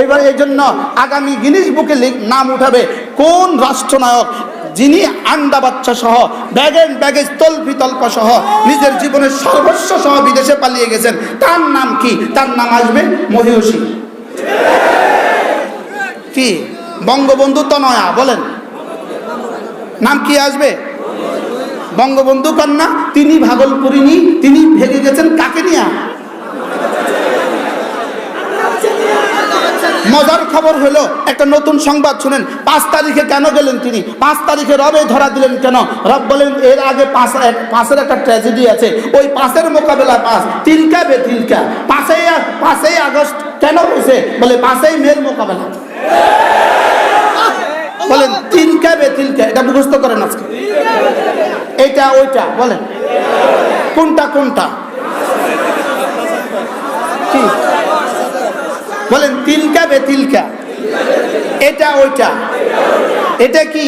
এবার এই জন্য আগামী গিনিস বুকে নাম উঠাবে কোন রাষ্ট্রনায়ক যিনি আন্ডা বাচ্চা সহ, ব্যাগেন ব্যাগেজ তল্পি তল্প সহ নিজের জীবনের সর্বস্ব সহ বিদেশে পালিয়ে গেছেন, তার নাম কি? তার নাম আসবে মহিষী। কি? বঙ্গবন্ধু তনয়া, বলেন। নাম কি আসবে? বঙ্গবন্ধু কন্যা, তিনি ভাগলপুরিনী তিনি ভেগে গেছেন কাকে নিয়া? মজার খবর হলো, একটা নতুন সংবাদ শুনেন, পাঁচ তারিখে কেন গেলেন তিনি? পাঁচ তারিখে রবে ধরা দিলেন কেন? রব বলেন, এর আগে পাঁচের একটা ট্র্যাজেডি আছে। ওই পাঁচের মোকাবেলা পাঁচ, তিলকা বে তিলকা। পাঁচই পাঁচই আগস্ট কেন হয়েছে? বলে, পাঁচই মের মোকাবেলা। বলেন, তিলকা বে তিলকা, এটা মুখস্থ করেন আজকে। এটা ওইটা, বলেন। কোনটা কোনটা? কি? বলেন, তিলকা বে তিলকা। এটা ওইটা। এটা কি?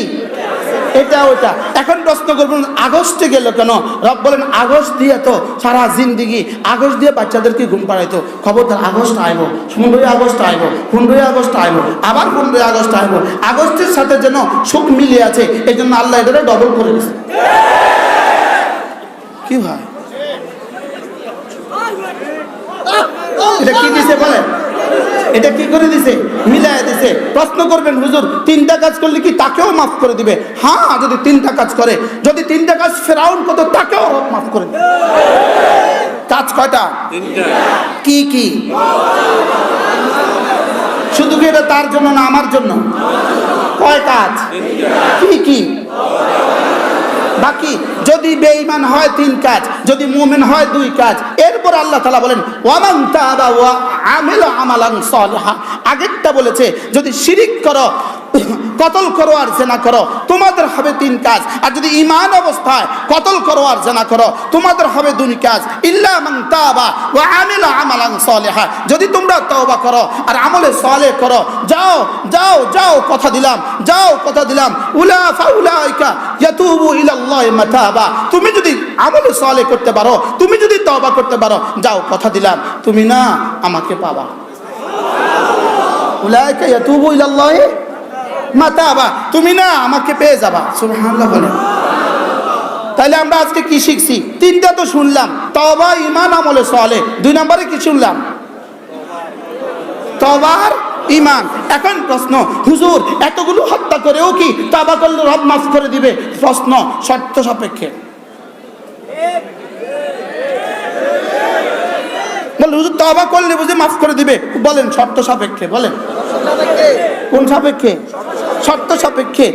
এটা ওইটা। এখন প্রশ্ন করবেন আগস্টে গেল কেন? রব বলেন, আগস্ট দিয়ে তো সারা জিন্দিগি, আগস্ট দিয়ে বাচ্চাদেরকে ঘুম পাড়াইতো। খবরদার, আগস্ট আইব। পনেরোই আগস্ট আইব, পনেরোই আগস্ট আইব, আবার পনেরোই আগস্ট আইব। আগস্টের সাথে যেন সুখ মিলিয়ে আছে এই জন্য আল্লাহ এটা ডবল করে দিচ্ছে কি ভাই? এটা কি দিছে বলেন? এটা কি করে দিছে? মিলাই দিছে। প্রশ্ন করবেন হুজুর তিনটা কাজ করলে কি তাকেও মাফ করে দিবে? হ্যাঁ যদি তিনটা কাজ করে যদি তিনটা কাজ ফেরাউন কত তাকেও মাফ করে দিবে। কাজ কয়টা? কি কি? শুধু কি এটা তার জন্য না আমার জন্য? কয় কাজ? বাকি? যদি বেঈমান হয় তিন কাজ, যদি মুমিন হয় দুই কাজ। এরপর আল্লাহ তালা বলেন, ওয়ামান তাদা ওয়া আমেল আমালান সালিহা। আগেরটা বলেছে, যদি শিরিক করো কতল করো আর জেনা করো, তোমাদের হবে তিন কাজ। আর যদি ইমান অবস্থায় কতল করো আর জেনা করো, তোমাদের হবে দুই কাজ। ইল্লা যদি তোমরা তওবা করো আর আমলে সালেহ করো, যাও যাও যাও, কথা দিলাম, যাও, কথা দিলাম। উলা ফাউলাইকা তুমি যদি আমলে সালেহ করতে পারো, তুমি যদি তওবা করতে পারো, যাও, কথা দিলাম। তুমি না আমাকে পাবা। উলাইকা ইয়াতুবু ইলাল্লাহি মাতাবা, তুমি না আমাকে পেয়ে যাবা। সুবহানাল্লাহ বলে। তাহলে আমরা আজকে কি শিখছি? তিনটা তো শুনলাম। তবা ইমান আমলে সলে দুই নম্বরে কি শুনলাম? তবার ইমান এখন প্রশ্ন, হুজুর, এতগুলো হত্যা করেও কি তবা করলে রব মাফ করে দিবে? প্রশ্ন, শর্ত সাপেক্ষে। বলেন হুজুর তবা করলে বুঝে মাফ করে দিবে? বলেন, শর্ত সাপেক্ষে, বলেন। কোন সাপেক্ষে? শর্ত সাপেক্ষে